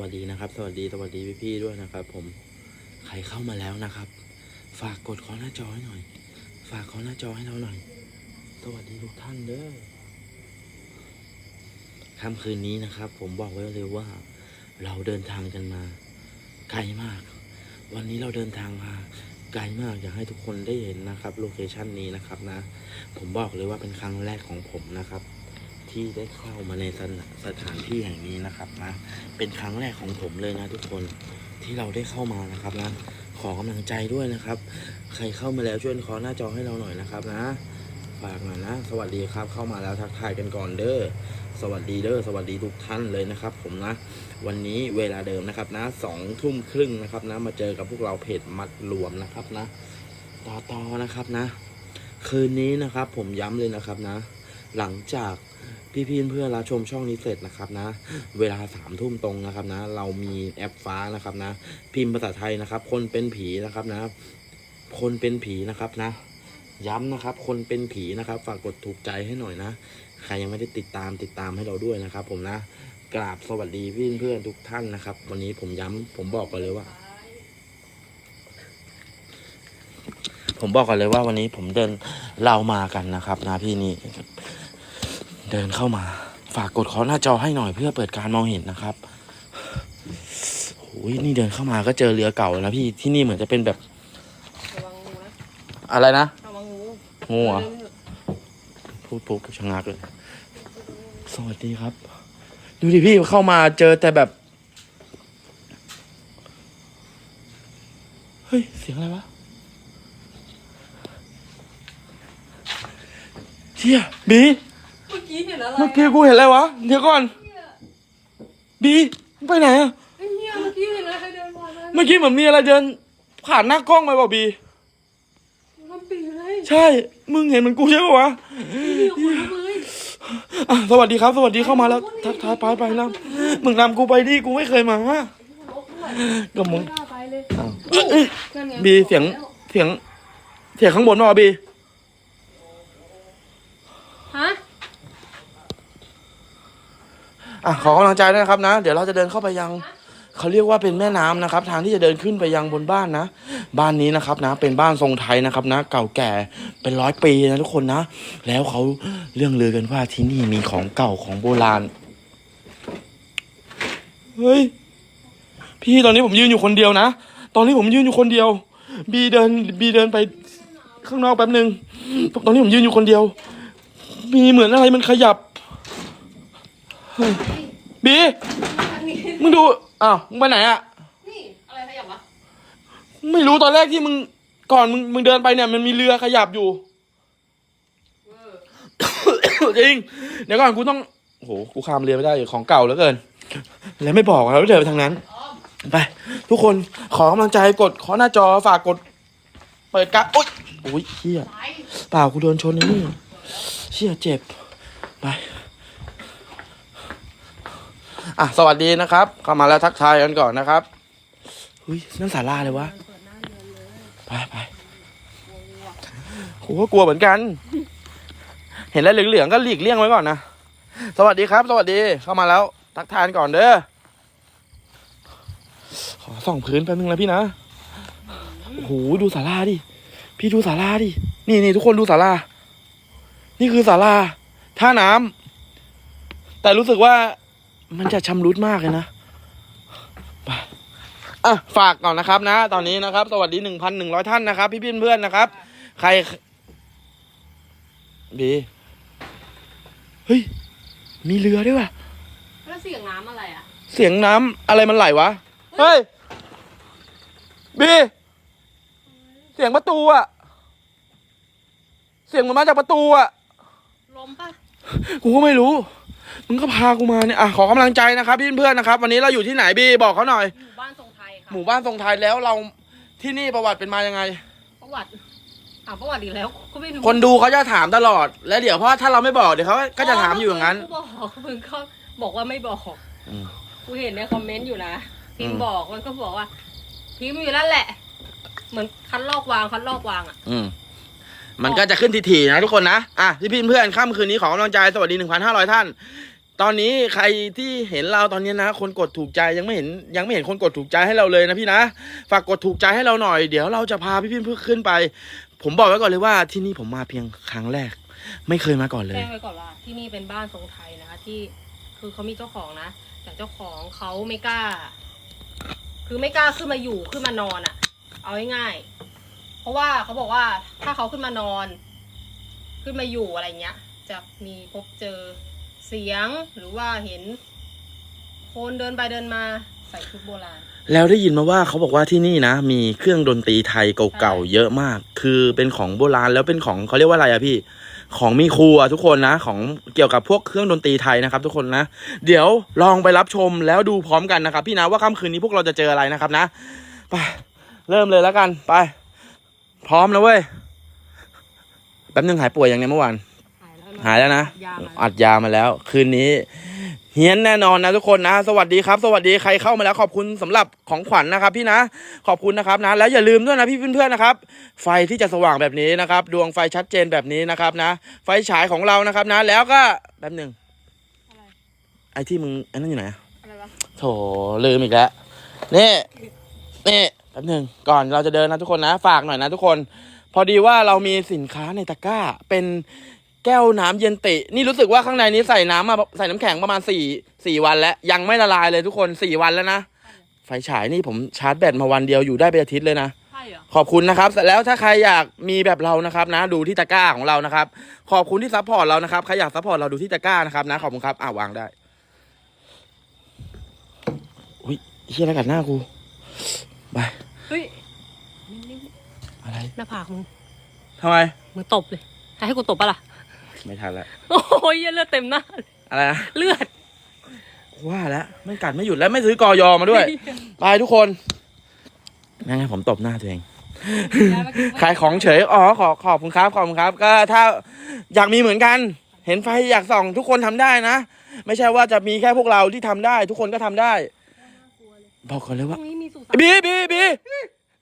วัสดีนะครับ สวัสดีสวัสดีพี่ๆด้วยนะครับ ผมใครเข้ามาแล้วนะครับ ฝากกดขอหน้าจอให้หน่อย ฝากขอหน้าจอให้เราหน่อย สวัสดีทุกท่านเด้อค่ำคืนนี้นะครับ ผมบอกไว้เลยว่า เราเดินทางกันมา ไกลมาก วันนี้เราเดินทางมาไกลมากอยากให้ทุกคนได้เห็นนะครับโลเคชันนี้นะครับนะ ผมบอกเลยว่าเป็นครั้งแรกของผมนะครับ ที่ได้เข้ามาในสถานสถานที่แห่งนี้นะครับนะเป็นครั้งแรกของผมเลยนะทุกคนที่เราได้เข้ามานะครับนะขอกำลังใจด้วยนะครับ ใครเข้ามาแล้วช่วยขอหน้าจอให้เราหน่อยนะครับนะฝากหน่อยนะ สวัสดีครับเข้ามาแล้วทักทายกันก่อนเด้อสวัสดีเด้อสวัสดีทุกท่านเลยนะครับ ผมนะ วันนี้เวลาเดิมนะครับนะสองทุ่มครึ่งนะครับนะ มาเจอกับพวกเราเพจมัดรวมนะครับนะ ต่อต่อนะครับนะ คืนนี้นะครับ ผมย้ำเลยนะครับนะ หลังจาก พี่ๆเพื่อนๆรับชมช่องนี้เสร็จนะครับนะ เวลาสามทุ่มตรงนะครับนะ เรามีแอปฟ้านะครับนะ พิมพ์ภาษาไทยนะครับ คนเป็นผีนะครับนะ คนเป็นผีนะครับนะ ย้ำนะครับ คนเป็นผีนะครับ ฝากกดถูกใจให้หน่อยนะ ใครยังไม่ได้ติดตามติดตามให้เราด้วยนะครับ ผมนะกราบสวัสดีพี่เพื่อนทุกท่านนะครับ วันนี้ผมย้ำผมบอกก่อนเลยว่า ผมบอกก่อนเลยว่าวันนี้ผมเดินเรามากันนะครับนะพี่นี่ เดินเข้ามา ฝากกดขอหน้าจอให้หน่อยเพื่อเปิดการมองเห็นนะครับโอ้ยนี่เดินเข้ามาก็เจอเรือเก่าแล้วพี่ที่นี่เหมือนจะเป็นแบบระวังงูนะอะไรนะระวังงูงูเหรอเดินเถอะพูดปุ๊บชะงักเลยสวัสดีครับ ดูดิพี่เข้ามาเจอแต่แบบเฮ้ย เสียงอะไรวะเชี่ยบี มื่อกี้เห็นอะไรเมื่อกี้กูเห็นอะไรวะ เดี๋ยวก่อนบีมึงไปไหนอะไอ้เหี้ยเมื่อกี้เห็นอะไรใครเดินผ่านมาเมื่อกี้เหมือนมีอะไรเดิน ผ่านหน้ากล้องไปเปล่าบีมันปีเลย ใช่ มึงเห็นเหมือนกูใช่ปะวะนี่คนละเลยอะสวัสดีครับ สวัสดีเข้ามาแล้ว ทักทายไปไปนะมึงนำกูไปดิ กูไม่เคยมาลบด้วยก็มึงไม่น่าไปเลยอ้าวเอ้ยเอ้ยนั่นไงบีเสียง เสียง เสียงข้างบนมาบี ฮะ อะขอกำลังใจด้วยนะครับนะ เดี๋ยวเราจะเดินเข้าไปยังเขาเรียกว่าเป็นแม่น้ำนะครับ ทางที่จะเดินขึ้นไปยังบนบ้านนะ บ้านนี้นะครับนะ เป็นบ้านทรงไทยนะครับนะ เก่าแก่เป็นร้อยปีนะทุกคนนะ แล้วเขาเรื่องลือกันว่าที่นี่มีของเก่าของโบราณเฮ้ยพี่ตอนนี้ผมยืนอยู่คนเดียวนะ ตอนนี้ผมยืนอยู่คนเดียว บีเดินบีเดินไปข้างนอกแป๊บหนึ่งตอนนี้ผมยืนอยู่คนเดียว มีเหมือนอะไรมันขยับ บี อันนี้มึงดู อ้าว มึงไปไหนอะนี่อะไรขยับวะไม่รู้ตอนแรกที่มึง ก่อนมึงมึงเดินไปเนี่ยมันมีเรือขยับอยู่เออจริง เดี๋ยวก่อนกูต้อง โอ้โห กูข้ามเรือไม่ได้ของเก่าเหลือเกิน แล้วไม่บอกเราเดินไปทางนั้นอ๋อไป ทุกคนขอกำลังใจกดขอหน้าจอฝากกด เปิดกะโอ๊ยโอ้ยเฮียไปเปล่ากูโดนชนไอ้นี่เชี่ยเจ็บ ไป อะสวัสดีนะครับ เข้ามาแล้วทักทายกันก่อนนะครับเฮ้ยนั่นสาราเลยวะไปไปกลัวงูอะกูก็กลัวเหมือนกัน เห็นแล้วเหลืองๆก็หลีกเลี่ยงไว้ก่อนนะสวัสดีครับ สวัสดีเข้ามาแล้ว ทักทายก่อนเด้อขอส่องพื้นแป๊บนึงนะพี่นะโอ้โหดูศาลาดิพี่ดูศาลาดินี่นี่ทุกคนดูศาลานี่คือศาลาท่าน้ำแต่รู้สึกว่า มันจะชำรุดมากเลยนะไปอะฝากก่อนนะครับนะ ตอนนี้นะครับ สวัสดีหนึ่งพันหนึ่งร้อยท่านนะครับพี่พี่เพื่อนๆนะครับ ใครบีเฮ้ย มีเรือด้วยว่ะ แล้วเสียงน้ำอะไรอะ เสียงน้ำอะไรมันไหลวะ เฮ้ย บีเสียงประตูอะเสียงมันมาจากประตูอะลมปะกูก็ไม่รู้ มึงก็พากูมาเนี่ยอะขอกำลังใจนะครับพี่เพื่อนๆนะครับ วันนี้เราอยู่ที่ไหนบีบอกเขาหน่อย หมู่บ้านทรงไทยค่ะหมู่บ้านทรงไทยแล้วเราที่นี่ประวัติเป็นมายังไง ประวัติอ่าประวัติอีกแล้วก็ไม่รู้คนดูเขาจะถามตลอด แล้วเดี๋ยวเพราะถ้าเราไม่บอกเดี๋ยวเขาก็จะถามอยู่อย่างนั้น กูบอกมึงเขาบอกว่าไม่บอกอืม กูเห็นในคอมเมนต์อยู่นะพิมอืพ์มบอกมันก็บอกว่า พิมพ์อยู่นั่นแหละ เหมือนคัดลอกวางคัดลอกวางอะ อืม มันก็จะขึ้นทีๆนะทุกคนนะ อะพี่พี่เพื่อนค่ำคืนนี้ขอกำลังใจสวัสดี 1,500 ท่าน ตอนนี้ใครที่เห็นเราตอนนี้นะ คนกดถูกใจยังไม่เห็นยังไม่เห็นคนกดถูกใจให้เราเลยนะพี่นะ ฝากกดถูกใจให้เราหน่อย เดี๋ยวเราจะพาพี่พี่เพื่อขึ้นไป ผมบอกไว้ก่อนเลยว่าที่นี่ผมมาเพียงครั้งแรก ไม่เคยมาก่อนเลยแจ้งไว้ก่อนว่าที่นี่เป็นบ้านทรงไทยนะคะ ที่คือเขามีเจ้าของนะ แต่เจ้าของเขาไม่กล้า คือไม่กล้าขึ้นมาอยู่ขึ้นมานอนอะ่ะ เอาง่ายๆ ราะว่าเขาบอกว่าถ้าเขาขึ้นมานอน ขึ้นมาอยู่อะไรเงี้ย จะมีพบเจอเสียงหรือว่าเห็น คนเดินไปเดินมาใส่ชุดโบราณ แล้วได้ยินมาว่าเขาบอกว่าที่นี่นะ มีเครื่องดนตรีไทยเก่าๆเยอะมาก คือเป็นของโบราณแล้วเป็นของเขาเรียกว่าอะไรอะพี่ ของมีครูอะทุกคนนะ ของเกี่ยวกับพวกเครื่องดนตรีไทยนะครับ ทุกคนนะ เดี๋ยวลองไปรับชมแล้วดูพร้อมกันนะครับ พี่นะว่าค่ำคืนนี้พวกเราจะเจออะไรนะครับนะไปเริ่มเลยแล้วกันไป พร้อมนะเว้ย แป๊บนึงหายป่วยยังไงเมื่อวาน หายแล้วนะหายแล้วนะยามาอัดยามาแล้ว คืนนี้ เฮี้ยนแน่นอนนะทุกคนนะ สวัสดีครับ สวัสดีใครเข้ามาแล้วขอบคุณสำหรับของขวัญนะครับ พี่นะ ขอบคุณนะครับนะ แล้วอย่าลืมด้วยนะพี่เพื่อนๆนะครับ ไฟที่จะสว่างแบบนี้นะครับ ดวงไฟชัดเจนแบบนี้นะครับนะ ไฟฉายของเรานะครับนะ แล้วก็แป๊บหนึ่งอะไรไอ้ที่มึงไอ้นั่นอยู่ไหนอะอะไรวะโถลืมอีกแล้วนี่นี่แป๊บหนึ่งก่อนเราจะเดินนะทุกคนนะ ฝากหน่อยนะทุกคน พอดีว่าเรามีสินค้าในตะกร้า เป็นแก้วน้ำเย็นติ นี่รู้สึกว่าข้างในนี้ใส่น้ำมาใส่น้ำแข็งประมาณสี่สี่วันแล้ว ยังไม่ละลายเลยทุกคนสี่วันแล้วนะ ไฟฉายนี่ผมชาร์จแบตมาวันเดียวอยู่ได้ไปอาทิตย์เลยนะใช่เหรอขอบคุณนะครับเสร็จแล้วถ้าใครอยากมีแบบเรานะครับนะ ดูที่ตะกร้าของเรานะครับ ขอบคุณที่ซัพพอร์ตเรานะครับใครอยากซัพพอร์ตเราดูที่ตะกร้านะครับนะขอบคุณครับอ่าวางได้อุ้ยเฮียอะไรกัดหน้ากูไป เฮ้ยอะไรหน้าผากมึงทำไม มึงตบเลยจะให้กูตบปะล่ะ ไม่ทันแล้วโอ้ยเหี้ยเลือดเต็มหน้าเลยอะไรนะเลือด ว่าแล้วไม่กัดไม่หยุดแล้วไม่ซื้อกอยอมาด้วย ไปทุกคนนั่นไงผมตบหน้าตัวเอง ขายของเฉย อ๋อ ขอขอบคุณครับขอบคุณครับ ก็ถ้าอยากมีเหมือนกัน เห็นไฟอยากส่อง ทุกคนทำได้นะ ไม่ใช่ว่าจะมีแค่พวกเราที่ทำได้ ทุกคนก็ทำได้ บอกก่อนเลยตรว่างนี้มีสุสานบีบีบี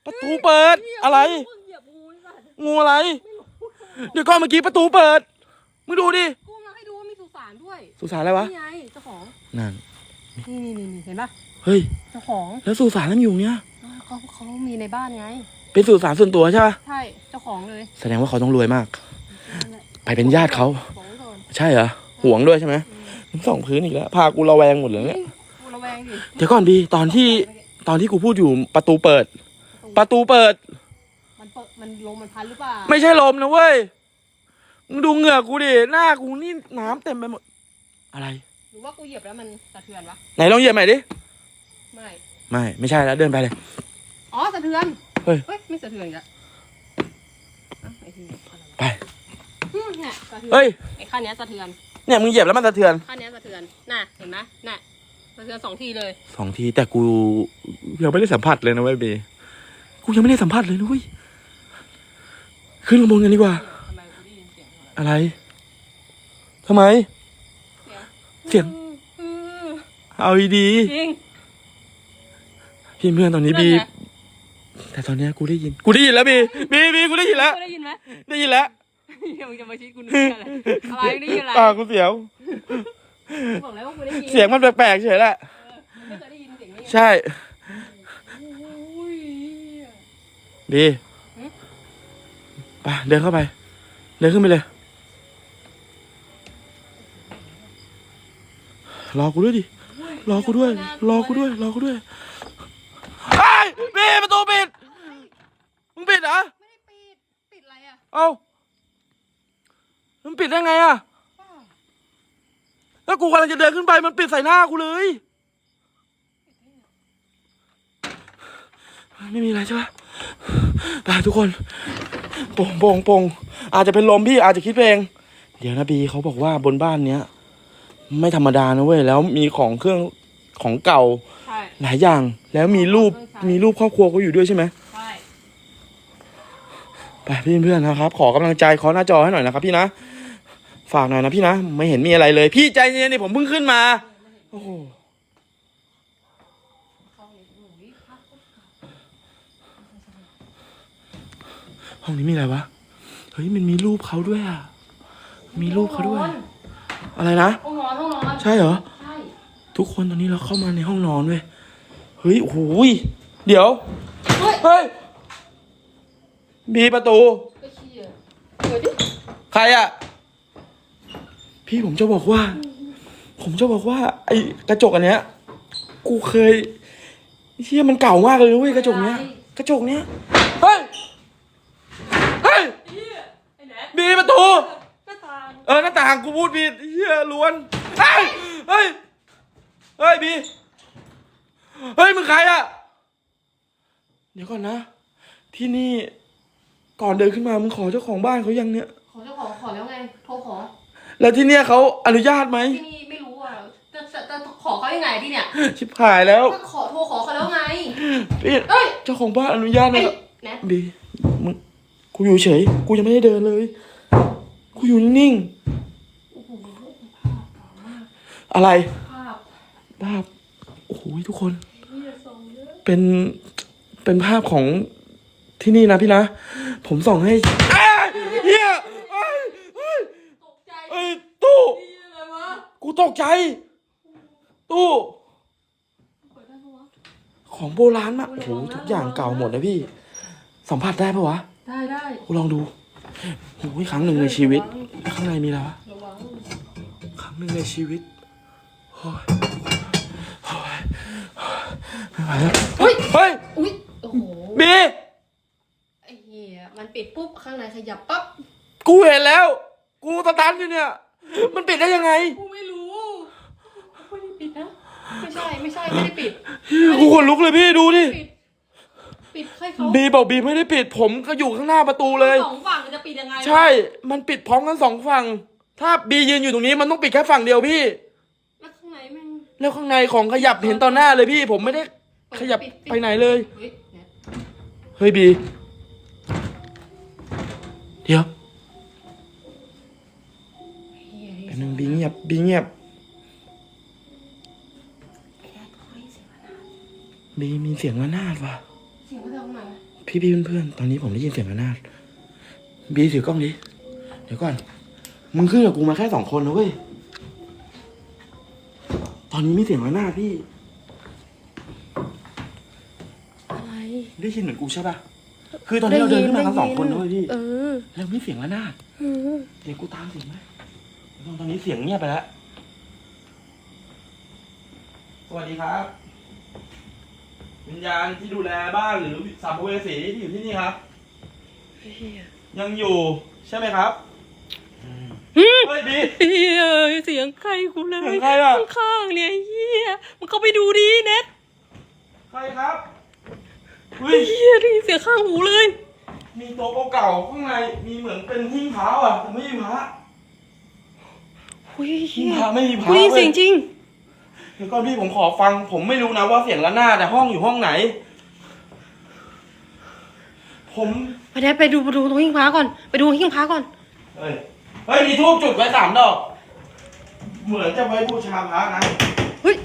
ประตูเปิดอะไรมึงเหยียบงูไอ้สัตว์งูอะไร เดี๋ยวก่อนเมื่อกี้ประตูเปิด มึงดูดิ กูมาให้ดูว่ามีสุสานด้วยสุสานอะไรวะ นี่ไงเจ้าของนั่น นี่นี่นี่เห็นปะเฮ้ย เจ้าของแล้วสุสานนั้นอยู่เนี้ยเขาเขามีในบ้านไง เป็นสุสานส่วนตัวใช่ปะใช่เจ้าของเลยแสดงว่าเขาต้องรวยมากไปเป็นญาติเขา บอกไว้ก่อนใช่เหรอ ห่วงด้วยใช่ไหมมึงส่องพื้นอีกแล้ว พากูระแวงหมดเลยเนี่ยกูระแวงดิ เดี๋ยวก่อนบีตอนที่ตอนที่กูพูดอยู่ประตูเปิด ประตูเปิด มันเปิดมันลมมันพัดหรือเปล่าไม่ใช่ลมนะเว้ยมึงดูเหงื่อกูดิหน้ากูนี่น้ำเต็มไปหมด อะไร หรือว่ากูเหยียบแล้วมันสะเทือนวะไหนลองเหยียบใหม่ดิไม่ไม่ไม่ใช่แล้วเดินไปเลย อ๋อสะเทือนเฮ้ยเฮ้ยไม่สะเทือนอีกแล้วอะไอ้ทีอะไรวะไป อืมเนี่ยสะเทือนเฮ้ย ไอ้ขั้นเนี้ยสะเทือนเนี่ยมึงเหยียบแล้วมันสะเทือนขั้นเนี้ยสะเทือนน่ะเห็นไหมน่ะ สะเทือนสองทีเลยสองทีแต่กูยังไม่ได้สัมผัสเลยนะเว้ยบีกูยังไม่ได้สัมผัสเลยนะเว้ยขึ้นข้างบนกันดีกว่า ทำไมกูได้ยินเสียงอะไรอะไรทำไม เสียง อืมเอาดีจริงๆพี่เพื่อนตอนนี้บีนั่นไงแต่ตอนเนี้ยกูได้ยิน กูได้ยินแล้วบีบีบีกูได้ยินแล้ว กูได้ยินไหมได้ยินแล้วเดี๋ยวมึงจะมาชี้กูนึกอะไรอะไรได้ยินอะไรตากูเสียวกู บอกแล้วว่ากูได้ยินเสียงมันแปลกๆเฉยแหละ ไม่เคยได้ยินเสียงนี้ใช่ อุ้ยบีหึ ไปเดินเข้าไป เดินขึ้นไปเลย รอกูด้วยดิ รอกูด้วย รอกูด้วย รอกูด้วยไอ้ยบีประตูปิด มึงปิดเหรอ ไม่ได้ปิดปิดอะไรอะ เอ้า มันปิดได้ไงอะ แล้วกูกำลังจะเดินขึ้นไปมันปิดใส่หน้ากูเลย ไม่มีอะไรใช่ปะไปทุกคนโป่งโป่งโป่งอาจจะเป็นลมพี่อาจจะคิดไปเอง เดี๋ยวนะบีเขาบอกว่าบนบ้านเนี้ย ไม่ธรรมดานะเว้ยแล้วมีของเครื่องของเก่า ใช่ หลายอย่าง แล้วมีรูปมีรูปครอบครัวเขาอยู่ด้วยใช่ไหมใช่ ไปพี่เพื่อนๆนะครับ ขอกำลังใจขอหน้าจอให้หน่อยนะครับพี่นะ ฝากหน่อยนะพี่นะ ไม่เห็นมีอะไรเลย พี่ใจเย็นนี่ผมเพิ่งขึ้นมา โอ้โหห้องนี้มีอะไรวะ เฮ้ยมันมีรูปเขาด้วยอะ มีรูปเขาด้วย อะไรนะ ห้องนอนห้องนอนใช่เหรอ ใช่ ทุกคนตอนนี้เราเข้ามาในห้องนอนเว้ย เฮ้ยโอ้โหยเดี๋ยว เฮ้ย เฮ้ย มีประตูไอ้เชี่ยเดี๋ยวดิ ใครอะ พี่ผมจะบอกว่า ผมจะบอกว่า ไอ้กระจกอันเนี้ย กูเคยเชี่ยมันเก่ามากเลยนะเว้ยกระจกเนี้ย กระจกเนี้ย เฮ้ย เฮ้ยเหี้ยไอ้แหนทมีประตูหน้าต่างเออหน้าต่างกูพูดผิดเฮียล้วน เฮ้ย เฮ้ย เฮ้ยบีเฮ้ยมึงใครอะเดี๋ยวก่อนนะ ที่นี่ก่อนเดินขึ้นมามึงขอเจ้าของบ้านเขายังเนี่ย ขอเจ้าของขอแล้วไง โทรขอ แล้วที่เนี่ยเขาอนุญาตไหมที่นี่ไม่รู้อะจะจะจะขอเขายังไงที่เนี่ยชิบหายแล้วก็ขอโทรขอเขาแล้วไง พี่เอ้ย เจ้าของบ้านอนุญาตไหมไอ้ครับแนทบีมึงกูอยู่เฉย กูยังไม่ได้เดินเลย กูอยู่นิ่งโอ้โหๆอะไรภาพภาพโอ้โหทุกคนเหี้ยส่งเยอะเป็นเป็นภาพของที่นี่นะพี่นะ ผมส่องให้เอ้ยเฮียเอ้ยเอ้ย ตกใจ เอ้ย ตู้ เหี้ยอะไรวะ กูตกใจตู้เปิดได้ปะวะของโบราณมากโอ้โหทุกอย่างเก่าหมดนะพี่ สัมผัสได้ปะวะ ได้ได้กูลองดูโอ้ยครั้งหนึ่งในชีวิต ข้างในมีอะไรวะ ระวังครั้งหนึ่งในชีวิตโอ้ยโอ้ยไม่ไหวแล้วอุ้ย เฮ้ย อุ้ยโอ้โหบีไอ้เหี้ยมันปิดปุ๊บข้างในขยับปั๊บกูเห็นแล้ว กูสตันอยู่เนี่ย มันปิดได้ยังไง กูไม่รู้ไม่ได้ปิดนะ ไม่ใช่ไม่ใช่ไม่ได้ปิดกูขนลุกเลยพี่ดูดิปิดปิดให้เขาบีบอกบีไม่ได้ปิดผมก็อยู่ข้างหน้าประตูเลย สองฝั่งจะปิดยังไงวะใช่ มันปิดพร้อมกันสองฝั่ง ถ้าบียืนอยู่ตรงนี้มันต้องปิดแค่ฝั่งเดียวพี่ แล้วข้างในแม่งแล้วข้างในของขยับเห็นตอนหน้าเลยพี่ ผมไม่ได้ขยับไปไหนเลย เฮ้ยแนทเฮ้ยบี เดี๋ยวเหี้ย แป๊บนึงบีเงียบบีเงียบ บีมีเสียงระนาดว่ะ เสียงมาจากไหนพี่พี่เพื่อนๆตอนนี้ผมได้ยินเสียงระนาดบีถือกล้องดิ เดี๋ยวก่อน มึงขึ้นกับกูมาแค่สองคนนะเว้ย ตอนนี้มีเสียงระนาดพี่ อะไร ได้ยินเหมือนกูใช่ปะคือตอนนี้เราเดินขึ้นมากันสองคนนะเว้ยพี่ เออแล้วมีเสียงระนาดเออเดี๋ยวกูตามเสียงไหมเดี๋ยวตอนนี้เสียงเงียบไปแล้ว สวัสดีครับ วิญญาณที่ดูแลบ้านหรือสัมภเวสีที่อยู่ที่นี่ครับเหี้ยยังอยู่ใช่ไหมครับเฮ้ยบีเฮียเสียงใครกูเลยเสียงใครอะข้างๆเนี่ยเฮียมึงเข้าไปดูดิเน็ตใครครับเฮ้ยเฮียได้ยินเสียงข้างหูเลย มีโต๊ะเก่าๆข้างในมีเหมือนเป็นหิ้งพระอะแต่ไม่มีพระหุยหิ้เฮีงยพระไม่มีพระกูได้ยินว้เสียงจริง เดี๋ยวก่อนพี่ผมขอฟัง ผมไม่รู้นะว่าเสียงระนาดแต่ห้องอยู่ห้องไหน ผมไปได้ไปดูไปดูตรงหิ้งพระก่อน ไปดูหิ้งพระก่อน เฮ้ยเฮ้ยมีทูบจุดไว้สามดอก เหมือนจะไว้บูชาพระนะเฮ้ย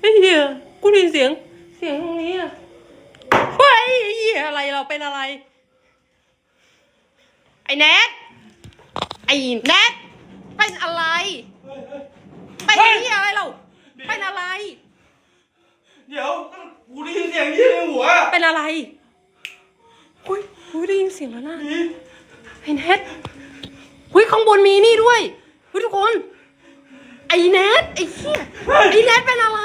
ไอ้เฮียกูได้ยินเสียง เสียงตรงนี้อะเฮ้ยไอ้เฮียอะไรเราเป็นอะไร ไอ้แนทไอ้แนท เป็นอะไร เป็นเฮียอะไรเราเป็นอะไร เดี๋ยวกูได้ยินเสียงยี่ในหัวเป็นอะไรอุ้ยอุ้ยได้ยินเสียงแล้วนะนี่ไอ้แนทอุ้ยข้างบนมีนี่ด้วยอุ้ยทุกคน ไอ้แนทไอ้เหี้ยไอ้แนทเป็นอะไร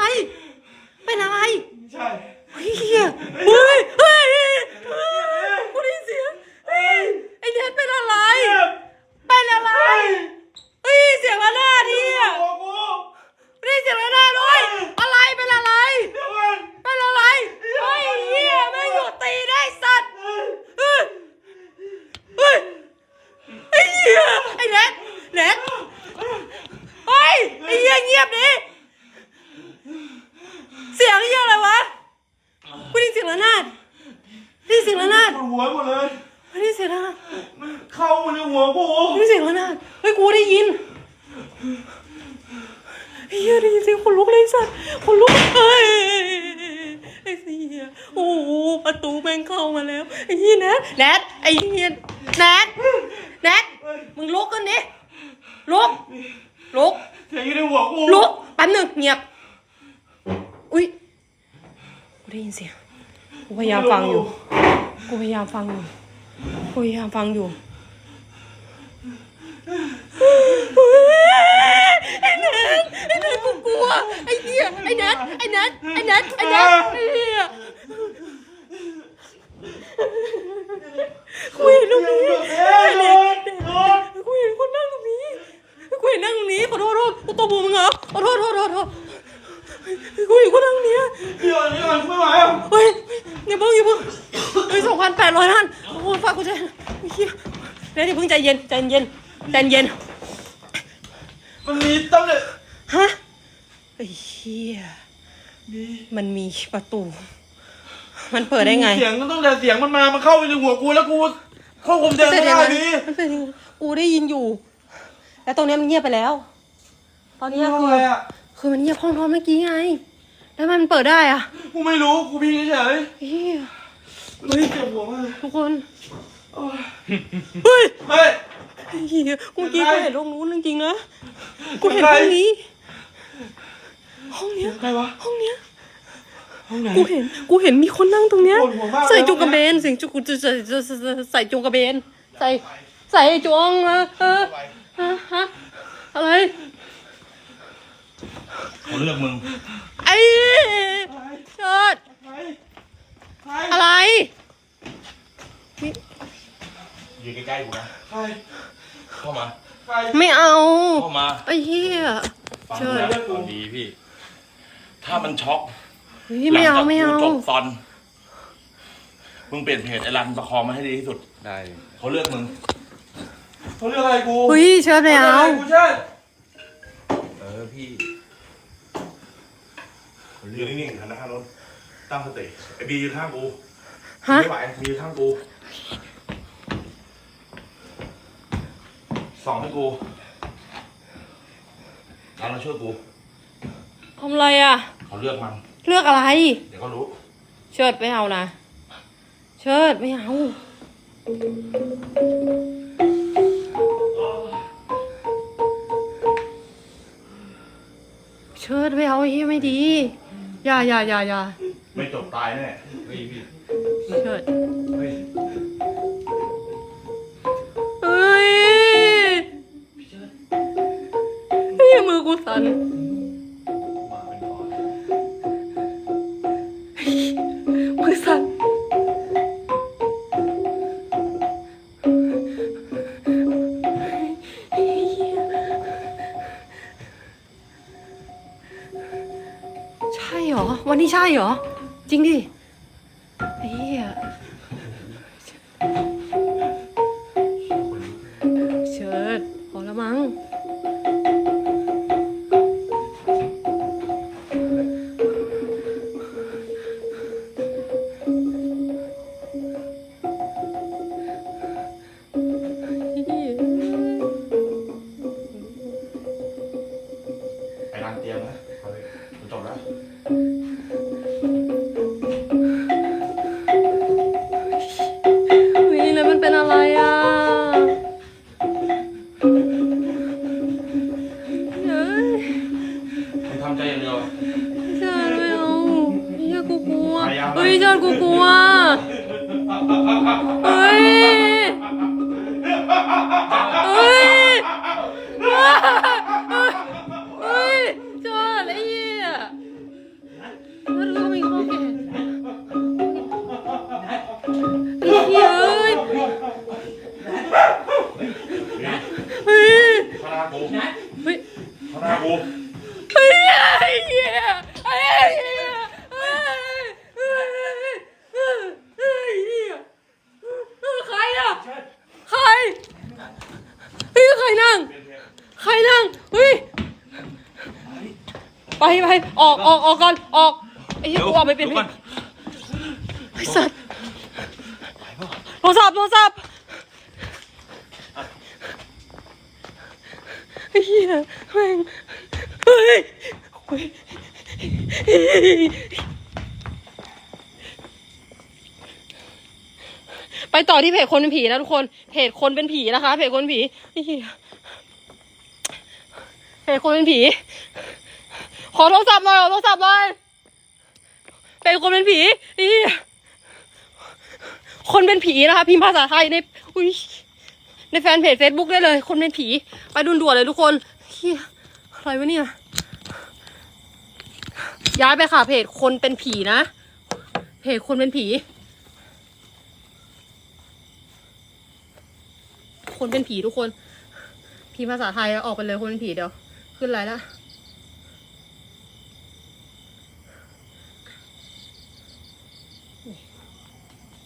เป็นอะไรไม่ใช่เฮ้ยเหี้ยเฮ้ยเฮ้ยเฮ้ยกูได้ยินเสียงเฮ้ยไอ้แนทเป็นอะไร เป็นอะไร เฮ้ยเสียงระนาดเหี้ยโอ้กูไม่ได้ยินเสียงระนาดด้วยอะไรเป็นอะไร เดี๋ยวก่อนเป็นอะไรเฮ้ยเหี้ยแม่งหยุดตีได้สัตว์เฮ้ยเฮ้ยไอ้เหี้ยไอ้แนทแนทเฮ้ยไอ้เหี้ยเงียบดิเสียงเหี้ยอะไรวะกูได้ยินเสียงระนาดได้ยินเสียงระนาดปวดหัวหมดเลย ไม่ได้ยินเสียงระนาดมันเข้ามาในหัวกูได้ยินเสียงระนาดเฮ้ยกูได้ยินไอ้ เหี้ยได้ยินเสียงคนลุกเลยสัตว์คนลุกเฮ้ยไอ้เหี้ยโอ้โหประตูแม่งเข้ามาแล้วไอ้เหี้ยแนทแนทไอ้เหี้ยแนทแนทมึงมึงลุกกันดิลุกลุกเสียงอยู่ในหัวกูลุกแป๊บหนึ่งเงียบอุ้ยกูได้ยินเสียงกูพยายามฟังอยู่กูพยายามฟังอยู่กูพยายามฟังอยู่ ไอ้นัทไอ้นัทกูกลัว ไอ้เหี้ยไอ้นัทไอ้นัทไอ้นัทไอ้นัทไอ้เหี้ยกูเห็นตรงนี้กูเห็นคนนั่งตรงนี้กูเห็นนั่งตรงนี้ขอโทษขอโทษกูตัวบูมึงเหรอขอโทษขอโทษขอโทษกูเห็นคนนั่งตรงนี้เดี๋ยวนี้มันไม่ไหวอะเฮ้ยอย่าเพิ่งอย่าเพิ่งเฮ้ยสองพันแปดร้อยล้านโอ้โหฝากกูใจไอ้เหี้ยเดี๋ยวอย่าเพิ่งใจเย็นใจเย็นใจเย็นมันมีตั้งแต่ฮะ เหี้ยมีมันมีประตู มันเปิดได้ไงเสียงตั้งแต่เสียงมันมามันเข้าไปในหัวกูแล้วกูเข้าคุมเดินเป็ไม่นยังได้ไงดิมันเป็นยังไงกูได้ยินอยู่ แล้วตรงเนี้ยมันเงียบไปแล้ว ตอนเนี้ยทำคือไมอะคือมันเงียบห้องนอนเมื่อกี้ไง แล้วมันเปิดได้อะกูไม่รู้กูพิงเฉยเฮียๆเฮ้ยเจ็บหัวมากทุกคนเฮ้ย เฮ้ย เฮียเมื่อกี้เป็นกูไรเห็นตรงนู้นจริงๆนะกูเห็นเป็นไรห้องนี้ ห้องเนี้ยใครวะ ห้องเนี้ยห้องไหน กูเห็น กูเห็นมีคนนั่งตรงเนี้ย ปวดหัวมากเลย ใส่จุงกระเบนใส่จุงใส่ใส่ใส่ใส่จุงกระเบน ใส่ใส่จวงเออเออฮะฮะอะไรเขาเลือกมึง ไอ้เชิดใครใครอะไรยืนใกล้ๆกูนะ ใครเข้ามา ใครไม่เอา เข้ามาไอ้เหี้ย ฟังเชิกูญ นะฟังดีพี่ ถ้ามันช็อกเฮ้ยไม่เอาไม่เอาหลังจากกูจบซอน มึงเปลี่ยนเพจไอ้รันประคองมาให้ดีที่สุด ได้เขาเลือกมึงเขาเรียกอะไรกูเฮ้ยเชิดไม่เอาขรียกะไรกูเชิดเออพี่ยืนนิ่งๆหันหน้าข้างโน้นตั้งสติไอ้บียืนข้างกูฮะไม่ไหวบียืนข้างกูสองให้กูแล้วเราช่วยกู ทำอะไรอะ เขาเลือกมัน เลือกอะไร เดี๋ยวก็รู้ เชิดไม่เอานะ เชิดไม่เอา เชิดไม่เอาไอ้เหี้ยไม่ดี อย่าอย่าอย่าอย่าไม่จบตายแน่เฮ้ยพี่เชิดเฮ้ยเฮ้ยเฮ้ยมือกูสั่น เหรอ จริงดิเฮีย เหี้ยกูออกไปเป็นพี่ไอ้สัตว์โทรศัพท์โทรศัพท์ไอ้เหี้ยแม่งเฮ้ยเฮ้ยไปต่อที่เพจคนเป็นผีนะทุกคน เพจคนเป็นผีนะคะ เพจคนเป็นผีนี่เพจคนเป็นผี ขอโทรศัพท์หน่อยขอโทรศัพท์หน่อย เพจคนเป็นผีนี่คนเป็นผีนะคะพิมพ์ภาษาไทยในอุ้ยในแฟนเพจ Facebook ได้เลย คนเป็นผี ไปด่วนเลยทุกคนเฮียอะไรวะเนี่ย ย้ายไปค่ะเพจคนเป็นผีนะ เพจคนเป็นผี คนเป็นผีทุกคน พิมพ์ภาษาไทยแล้วออกไปเลยคนเป็นผีเดี๋ยว ขึ้นไรละ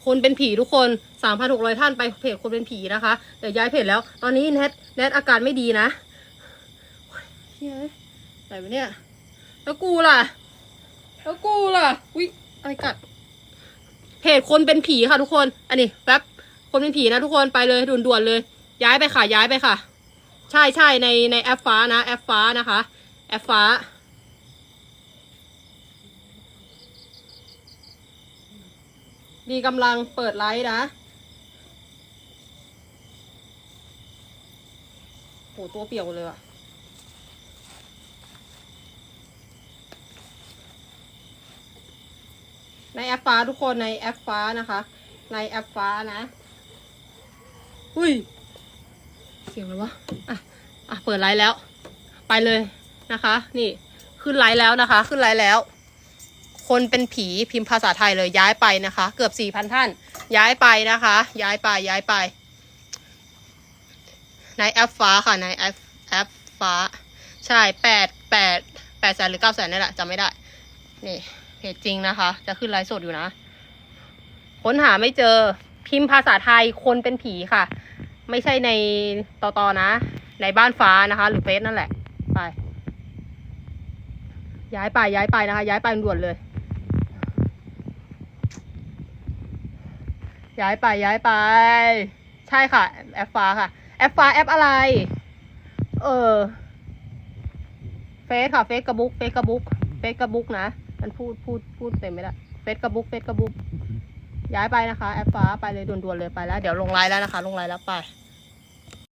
คนเป็นผีทุกคนสามพันหกร้อยท่านไปเพจคนเป็นผีนะคะ เดี๋ยวย้ายเพจแล้ว ตอนนี้แนทแนทอาการไม่ดีนะอ้ยเฮ้ยไหนวะเนี่ย แล้วกูล่ะ แล้วกูล่ะ อุ๊ยอะไรกัด เพจคนเป็นผีค่ะทุกคน อันนี้แป๊บ คนเป็นผีนะทุกคนไปเลยด่วนๆเลย ย้ายไปค่ะย้ายไปค่ะ ใช่ใช่ในในแอปฟ้านะ แอปฟ้านะคะ แอปฟ้า ดีกำลังเปิดไลฟ์นะโหตัวเปียกเลยอะในแอปฟ้าทุกคนในแอปฟ้านะคะ ในแอปฟ้านะ อุ้ย เสียงอะไรวะ อะ อะ เปิดไลฟ์แล้ว ไปเลยนะคะ นี่ ขึ้นไลฟ์แล้วนะคะ ขึ้นไลฟ์แล้ว คนเป็นผีพิมพ์ภาษาไทยเลยย้ายไปนะคะ เกือบสี่พันท่าน ย้ายไปนะคะ ย้ายไปย้ายไป ในแอปฟ้าค่ะในแอปแอปฟ้า ใช่แปดแปดแปดแสนหรือเก้าแสนนี่แหละจำไม่ได้ นี่เพจจริงนะคะ จะขึ้นไลฟ์สดอยู่นะค้นหาไม่เจอพิมพ์ภาษาไทยคนเป็นผีค่ะ ไม่ใช่ในต่อตอนะ ในบ้านฟ้านะคะ หรือเฟซนั่นแหละ ไป ย้ายไปย้ายไปนะคะ ย้ายไปด่วนเลย ย้ายไปย้ายไป ใช่ค่ะ แอปฟ้าค่ะ แอปฟ้าแอปอะไร เออเฟซค่ะเฟซกระบุกเฟซกระบุกเฟซกระบุกนะมันพูดพูดพูดเต็มไม่ได้เฟซกระบุกเฟซกระบุกย้ายไปนะคะ แอปฟ้าไปเลยด่วนๆเลยไปแล้ว เดี๋ยวลงไลน์แล้วนะคะ ลงไลน์แล้วไป